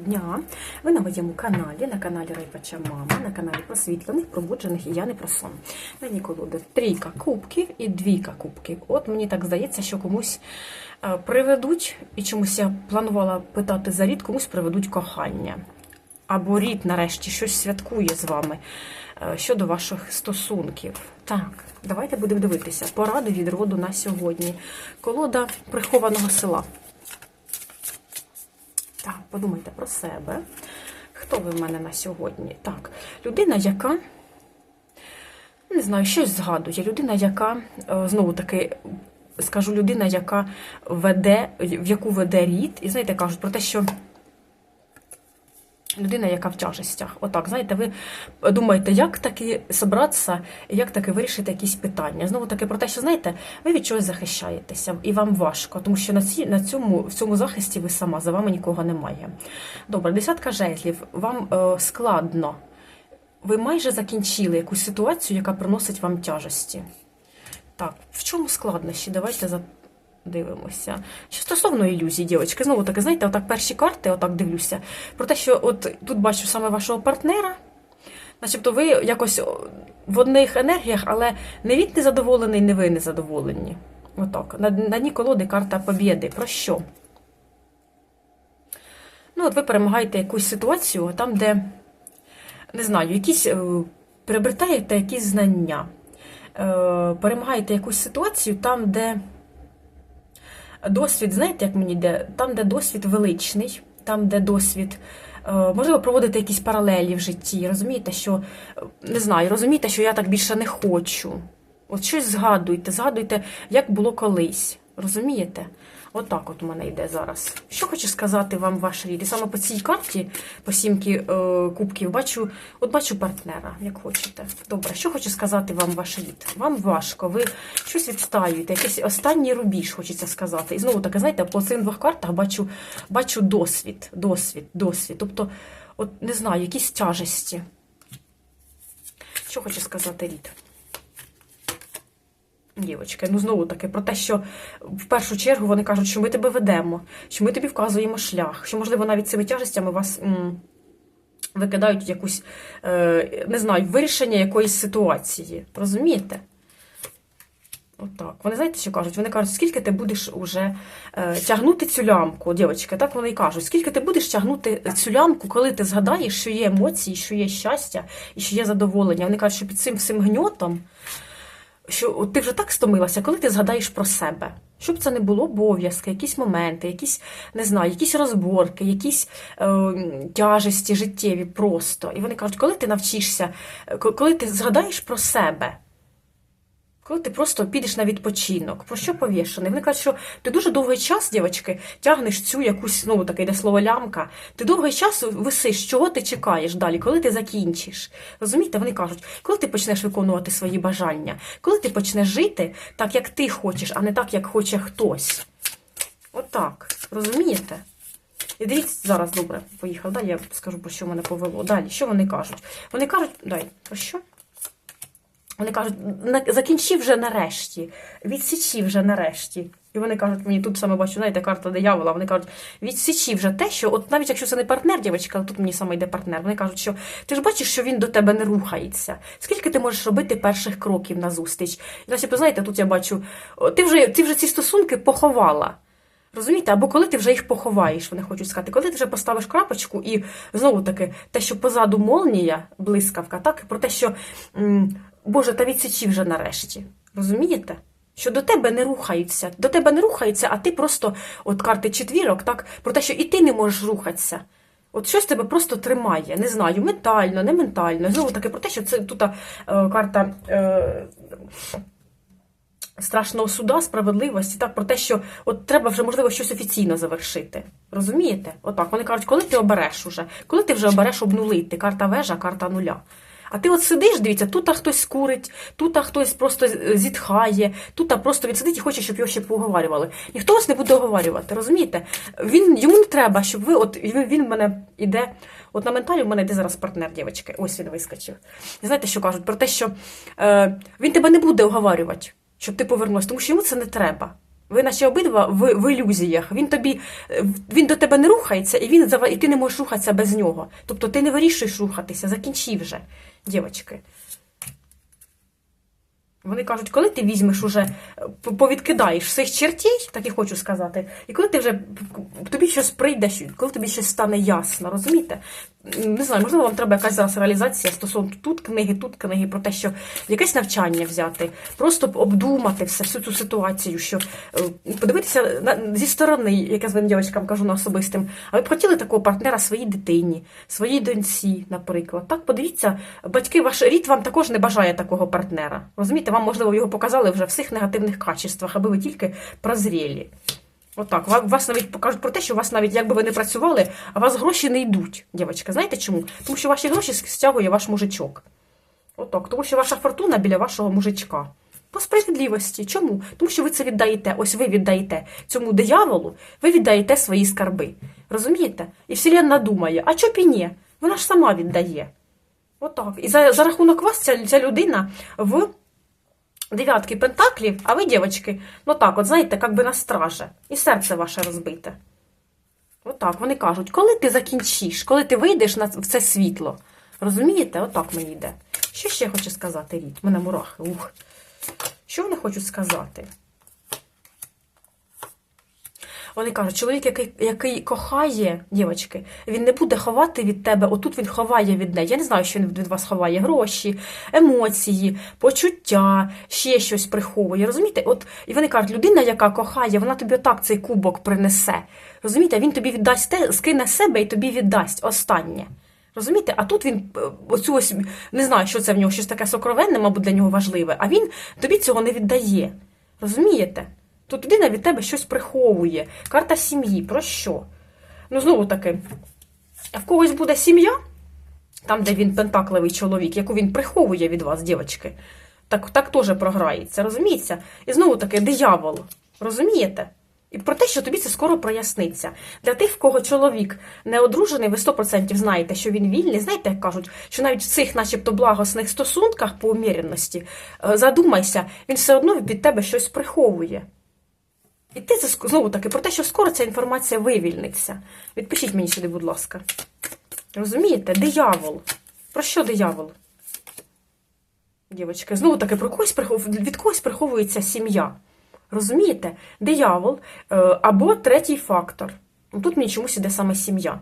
дня! Ви на моєму каналі, на каналі Райпача Мама, на каналі просвітлених, пробуджених і я не про сон. Мені колоди трійка кубків і двійка кубків. От мені так здається, що комусь е, приведуть, і чомусь я планувала питати за рід, комусь приведуть кохання. Або рід нарешті щось святкує з вами е, щодо ваших стосунків. Так, давайте будемо дивитися. Поради від роду на сьогодні. Колода прихованого села. Так, подумайте про себе. Хто ви в мене на сьогодні? Так, людина, яка, не знаю, щось згадує. Людина, яка, е, знову таки, скажу, людина, яка веде, в яку веде рід, і знаєте, кажуть про те, що. Людина, яка в тяжестях. Отак, знаєте, ви думаєте, як таки зібратися, як таки вирішити якісь питання. Знову таки про те, що знаєте, ви від чогось захищаєтеся, і вам важко, тому що на ці, на цьому, в цьому захисті ви сама, за вами нікого немає. Добре, десятка жезлів, вам е, складно. Ви майже закінчили якусь ситуацію, яка приносить вам тяжесті. Так, в чому складнощі? Давайте за. Дивимося. Що стосовно ілюзій, дівчатки, знову таки, знаєте, отак перші карти, отак дивлюся. Про те, що от тут бачу саме вашого партнера, начебто ви якось в одних енергіях, але не він незадоволений, не ви незадоволені. Отак. На, на дні колоди карта Побєди. Про що? Ну, от ви перемагаєте якусь ситуацію, там, де, не знаю, якісь е, приобретаєте якісь знання. Е, перемагаєте якусь ситуацію там, де досвід, знаєте, як мені йде? Там, де досвід величний, там, де досвід, е, можливо, проводити якісь паралелі в житті. Розумієте, що не знаю, розумієте, що я так більше не хочу. От щось згадуйте, згадуйте, як було колись. Розумієте? Отак от у мене йде зараз. Що хочу сказати вам ваш рід? І саме по цій карті, по сімки е, кубків, бачу, от бачу партнера, як хочете. Добре, що хочу сказати вам ваш рід? Вам важко, ви щось відстаюєте, якийсь останній рубіж, хочеться сказати. І знову таки, знаєте, по цих двох картах бачу, бачу досвід, досвід, досвід. Тобто, от не знаю, якісь тяжесті. Що хочу сказати рід? Дівочки, ну знову таки про те, що в першу чергу вони кажуть, що ми тебе ведемо, що ми тобі вказуємо шлях, що, можливо, навіть цими тяжестями вас м, викидають якусь, е, не знаю, вирішення якоїсь ситуації. Розумієте? Отак. Вони знаєте, що кажуть? Вони кажуть, скільки ти будеш уже е, тягнути цю лямку, дівчатки, так вони і кажуть, скільки ти будеш тягнути цю лямку, коли ти згадаєш, що є емоції, що є щастя і що є задоволення. Вони кажуть, що під цим всім гньотом що ти вже так стомилася, коли ти згадаєш про себе. Щоб це не було обов'язки, якісь моменти, якісь, не знаю, якісь розборки, якісь е, тяжесті життєві просто. І вони кажуть, коли ти навчишся, е, коли ти згадаєш про себе, коли ти просто підеш на відпочинок, про що повішений? Вони кажуть, що ти дуже довгий час, дівчатки, тягнеш цю якусь, ну таке йде слово лямка. Ти довгий час висиш, чого ти чекаєш далі, коли ти закінчиш. Розумієте, вони кажуть, коли ти почнеш виконувати свої бажання, коли ти почнеш жити так, як ти хочеш, а не так, як хоче хтось. Отак. Розумієте? І дивіться, зараз добре, поїхав. Далі я скажу, про що мене повело. Далі, що вони кажуть? Вони кажуть, дай, про що? Вони кажуть, закінчи вже нарешті, відсічі вже нарешті. І вони кажуть, мені тут саме бачу, знаєте, карта диявола, вони кажуть, відсічі вже те, що, от навіть якщо це не партнер, дівчатка, тут мені саме йде партнер, вони кажуть, що ти ж бачиш, що він до тебе не рухається. Скільки ти можеш робити перших кроків на зустріч? І насіб, знаєте, тут я бачу, ти вже, ти вже ці стосунки поховала. Розумієте, або коли ти вже їх поховаєш, вони хочуть сказати, коли ти вже поставиш крапочку, і знову таки, те, що позаду молнія, блискавка, так, про те, що. М Боже, та відсічі вже нарешті. Розумієте? Що до тебе не рухаються. До тебе не рухаються, а ти просто, от карти четвірок, так, про те, що і ти не можеш рухатися. От щось тебе просто тримає. Не знаю, ментально, не ментально. Знову таки про те, що це тут е, карта е, страшного суда, справедливості, так, про те, що от треба вже, можливо, щось офіційно завершити. Розумієте? Отак. Вони кажуть, коли ти обереш уже, коли ти вже обереш обнулити, карта вежа, карта нуля. А ти от сидиш, дивіться, тут хтось курить, тут хтось просто зітхає, тут просто він сидить і хоче, щоб його ще поговорювали. Ніхто вас не буде оговорювати, розумієте? Він, Йому не треба, щоб ви, от він в мене іде, от на менталі в мене йде зараз партнер, дівчатки, ось він вискочив. Знаєте, що кажуть? Про те, що е, він тебе не буде оговорювати, щоб ти повернулася, тому що йому це не треба. Ви наче обидва в, в ілюзіях. Він тобі е, він до тебе не рухається, і він і ти не можеш рухатися без нього. Тобто ти не вирішуєш рухатися, закінчи вже, дівчатки. Вони кажуть, коли ти візьмеш уже, е, повідкидаєш всіх чертей, так і хочу сказати, і коли ти вже тобі щось прийде, коли тобі щось стане ясно, розумієте? Не знаю, можливо, вам треба якась зараз реалізація стосовно тут книги, тут книги, про те, що якесь навчання взяти, просто обдумати все, всю цю ситуацію, що е, подивитися зі сторони, як я своїм дівчаткам кажу на особистим, а ви б хотіли такого партнера своїй дитині, своїй доньці, наприклад. Так, подивіться, батьки, ваш рід вам також не бажає такого партнера. Розумієте, вам, можливо, його показали вже в всіх негативних качествах, аби ви тільки прозрілі. Отак, Ва- вас навіть покажуть про те, що вас навіть, якби ви не працювали, а вас гроші не йдуть, дівчатка. Знаєте чому? Тому що ваші гроші стягує ваш мужичок. Отак, тому що ваша фортуна біля вашого мужичка. По справедливості. Чому? Тому що ви це віддаєте. Ось ви віддаєте цьому дияволу, ви віддаєте свої скарби. Розумієте? І Вселенна думає, а чо ні? Вона ж сама віддає. Отак. І за, за рахунок вас ця, ця людина в дев'ятки пентаклів, а ви, дівчатки, ну так, от знаєте, як би на страже. І серце ваше розбите. Отак, вони кажуть, коли ти закінчиш, коли ти вийдеш на в це світло. Розумієте? Отак мені йде. Що ще хочу сказати, Рід? У мене мурахи. Ух. Що вони хочуть сказати? Вони кажуть, чоловік, який, який кохає дівчатки, він не буде ховати від тебе. Отут він ховає від неї. Я не знаю, що він від вас ховає гроші, емоції, почуття, ще щось приховує. Розумієте? От і вони кажуть, людина, яка кохає, вона тобі отак цей кубок принесе. Розумієте, він тобі віддасть те, скине себе і тобі віддасть останнє. Розумієте? А тут він е, оцю ось не знаю, що це в нього щось таке сокровенне, мабуть, для нього важливе, а він тобі цього не віддає. Розумієте? Тут людина від тебе щось приховує. Карта сім'ї. Про що? Ну, знову таки, в когось буде сім'я, там, де він пентакливий чоловік, яку він приховує від вас, дівчатки, так, так теж програється, розумієте? І знову таки, диявол. Розумієте? І про те, що тобі це скоро проясниться. Для тих, в кого чоловік не одружений, ви 100% знаєте, що він вільний. Знаєте, як кажуть, що навіть в цих, начебто, благосних стосунках по уміряності, е, задумайся, він все одно від тебе щось приховує. І ти знову таки про те, що скоро ця інформація вивільниться. Відпишіть мені сюди, будь ласка. Розумієте? Диявол. Про що диявол? Дівочки, знову таки, про когось від когось приховується сім'я. Розумієте? Диявол е, або третій фактор. Ну, Тут мені чомусь іде саме сім'я.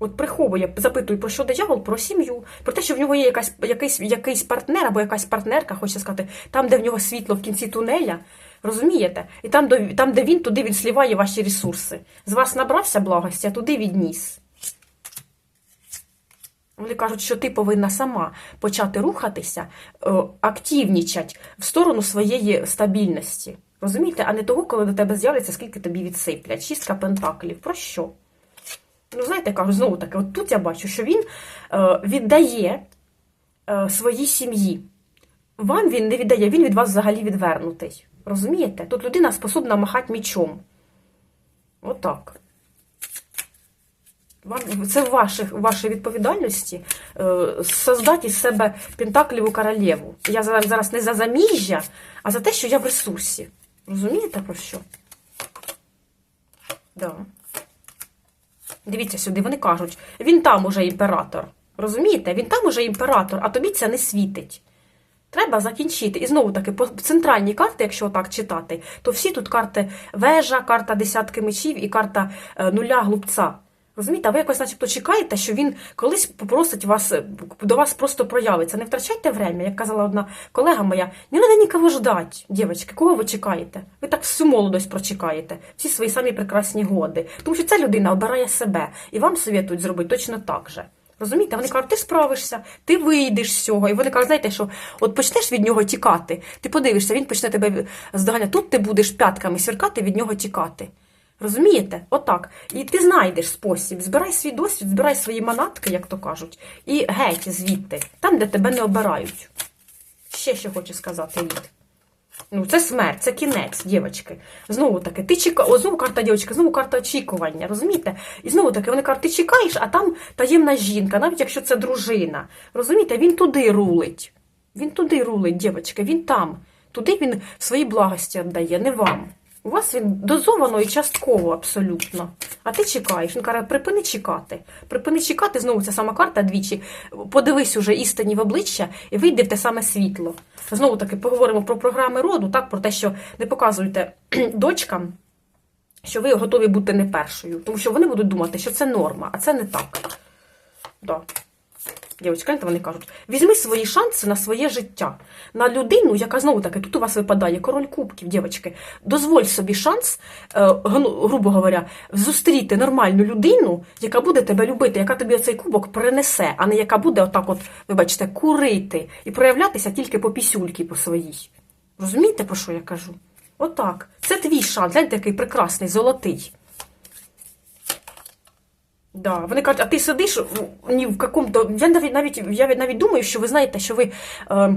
От приховує, запитую, про що диявол, про сім'ю, про те, що в нього є якась, якийсь, якийсь партнер або якась партнерка, хочеться сказати, там, де в нього світло в кінці тунеля, розумієте? І там, там, де він, туди він сліває ваші ресурси. З вас набрався благості, а туди відніс. Вони кажуть, що ти повинна сама почати рухатися, е, активнічати в сторону своєї стабільності. Розумієте, а не того, коли до тебе з'явиться, скільки тобі відсиплять. Шістка пентаклів. Про що? Ну, знаєте, кажу, знову таки, от тут я бачу, що він е, віддає е, своїй сім'ї. Вам він не віддає, він від вас взагалі відвернутий. Розумієте? Тут людина способна махати мічом. Отак. Це в ваших, вашій відповідальності е, создати із себе Пентакліву королеву. Я зараз, не за заміжжя, а за те, що я в ресурсі. Розумієте про що? Да. Дивіться сюди, вони кажуть, він там уже імператор. Розумієте? Він там уже імператор, а тобі це не світить. Треба закінчити. І знову таки, по центральній карти, якщо так читати, то всі тут карти вежа, карта десятки мечів і карта е, нуля глупця. Розумієте, а ви якось начебто чекаєте, що він колись попросить вас, е, до вас просто проявиться. Не втрачайте время, як казала одна колега моя, не треба нікого ждати, дівчатки, кого ви чекаєте? Ви так всю молодость прочекаєте, всі свої самі прекрасні годи. Тому що ця людина обирає себе, і вам советують зробити точно так же. Розумієте, вони кажуть, ти справишся, ти вийдеш з цього. І вони кажуть, знаєте, що от почнеш від нього тікати, ти подивишся, він почне тебе здоганяти. Тут ти будеш п'ятками сверкати, від нього тікати. Розумієте? Отак. І ти знайдеш спосіб. Збирай свій досвід, збирай свої манатки, як то кажуть, і геть звідти, там, де тебе не обирають. Ще що хочу сказати, Лід. Ну, це смерть, це кінець, дівчатки. Знову таки, ти чека... О, знову карта дівчатки, знову карта очікування, розумієте? І знову таки, вони кажуть, ти чекаєш, а там таємна жінка, навіть якщо це дружина. Розумієте, він туди рулить. Він туди рулить, дівчатки, він там. Туди він свої благості віддає, не вам. У вас він дозовано і частково абсолютно. А ти чекаєш. Він каже, припини чекати. Припини чекати, знову ця сама карта двічі. Подивись уже істині в обличчя і вийди в те саме світло. Знову таки поговоримо про програми роду, так, про те, що не показуйте дочкам, що ви готові бути не першою. Тому що вони будуть думати, що це норма, а це не так. Да. Дівчатка, вони кажуть, візьми свої шанси на своє життя, на людину, яка знову таки, тут у вас випадає король кубків, дівчатки. Дозволь собі шанс, е, грубо говоря, зустріти нормальну людину, яка буде тебе любити, яка тобі оцей кубок принесе, а не яка буде отак, от, вибачте, курити і проявлятися тільки по пісюльки по своїй. Розумієте, про що я кажу? Отак. Це твій шанс, гляньте, який прекрасний, золотий. Да, вони кажуть, а ти сидиш ні в какому-то. Я навіть навіть я навіть думаю, що ви знаєте, що ви. Е,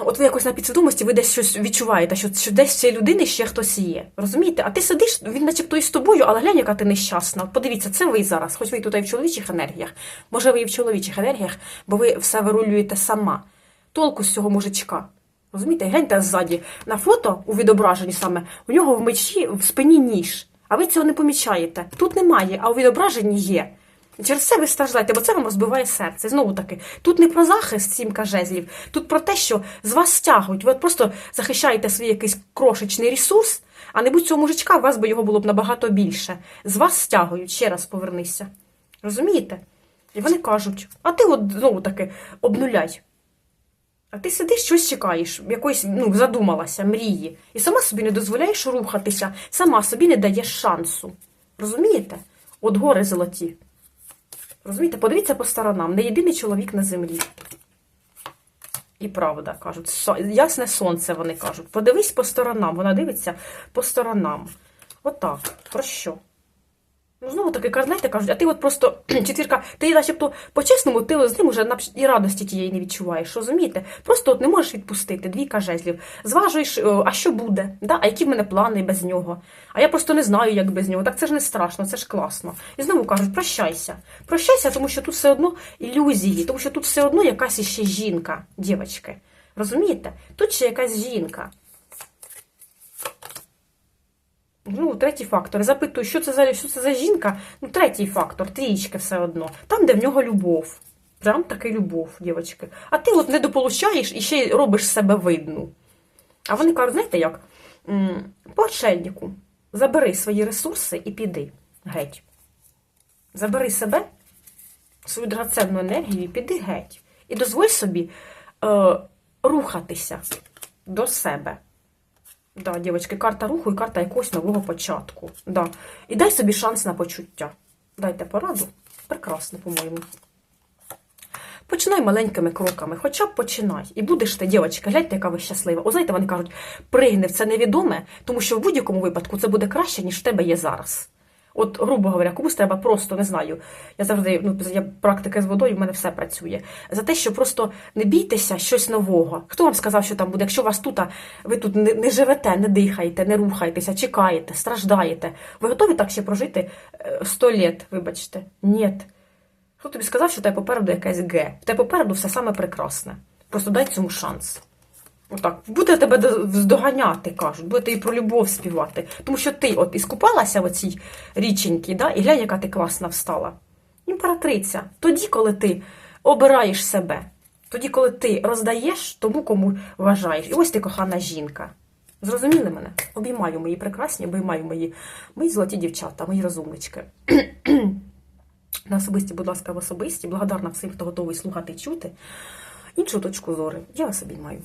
от ви якось на підсвідомості ви десь щось відчуваєте, що, що десь в цієї людини ще хтось є. Розумієте? А ти сидиш, він начебто і з тобою, але глянь, яка ти нещасна. Подивіться, це ви зараз, хоч ви тут і в чоловічих енергіях. Може, ви і в чоловічих енергіях, бо ви все вирулюєте сама. Толку з цього мужичка. Розумієте, гляньте ззаді на фото у відображенні саме, у нього в мечі в спині ніж. А ви цього не помічаєте. Тут немає, а у відображенні є. Через це ви страждаєте, бо це вам розбиває серце. Знову таки, тут не про захист сімка жезлів, тут про те, що з вас стягують. Ви просто захищаєте свій якийсь крошечний ресурс, а не будь цього мужичка, у вас би його було б набагато більше. З вас стягують, ще раз повернися. Розумієте? І вони кажуть, а ти от знову таки обнуляй. А ти сидиш, щось чекаєш, якоїсь, ну, задумалася, мрії, і сама собі не дозволяєш рухатися, сама собі не даєш шансу. Розумієте? От гори золоті. Розумієте, подивіться по сторонам, не єдиний чоловік на землі. І правда, кажуть, ясне сонце, вони кажуть. Подивись по сторонам. Вона дивиться по сторонам. Отак. Про що? Ну, знову таки, знаєте, кажуть, а ти от просто четвірка, ти начебто по-чесному, ти з ним уже і радості тієї не відчуваєш, розумієте? Просто от не можеш відпустити двійка жезлів. Зважуєш, а що буде? Да? А які в мене плани без нього? А я просто не знаю, як без нього. Так це ж не страшно, це ж класно. І знову кажуть, прощайся. Прощайся, тому що тут все одно ілюзії, тому що тут все одно якась іще жінка, дівчатки. Розумієте? Тут ще якась жінка. Ну, третій фактор. Запитую, що це за що це за жінка? Ну, третій фактор, трієчки все одно. Там, де в нього любов. Прям таки любов, дівчатки. А ти от не дополучаєш і ще й робиш себе видну. А вони кажуть, знаєте як? По отшельнику. Забери свої ресурси і піди геть. Забери себе, свою драгоценну енергію і піди геть. І дозволь собі е, рухатися до себе. Да, дівчатки, карта руху і карта якогось нового початку. Да. І дай собі шанс на почуття. Дайте пораду. Прекрасно, по-моєму. Починай маленькими кроками, хоча б починай. І будеш ти, дівчатка, гляньте, яка ви щаслива. О, знаєте, вони кажуть, пригни в це невідоме, тому що в будь-якому випадку це буде краще, ніж в тебе є зараз. От, грубо говоря, комусь треба просто не знаю. Я завжди ну, я практика з водою, в мене все працює. За те, що просто не бійтеся щось нового. Хто вам сказав, що там буде? Якщо вас тут, ви тут не, не живете, не дихаєте, не рухаєтеся, чекаєте, страждаєте. Ви готові так ще прожити е, сто літ, вибачте? Ні. Хто тобі сказав, що тебе попереду якась Г? В тебе попереду все саме прекрасне. Просто дай цьому шанс. Отак, буде тебе здоганяти, кажуть, буде і про любов співати. Тому що ти от іскупалася в цій річеньки, да, і глянь, яка ти класна встала. Імператриця. Тоді, коли ти обираєш себе, тоді, коли ти роздаєш тому, кому вважаєш. І ось ти кохана жінка. Зрозуміли мене? Обіймаю мої прекрасні, обіймаю мої, мої золоті дівчата, мої розумнички. На особисті, будь ласка, в особисті. Благодарна всім, хто готовий слухати і чути. Іншу точку зору. Я вас обіймаю.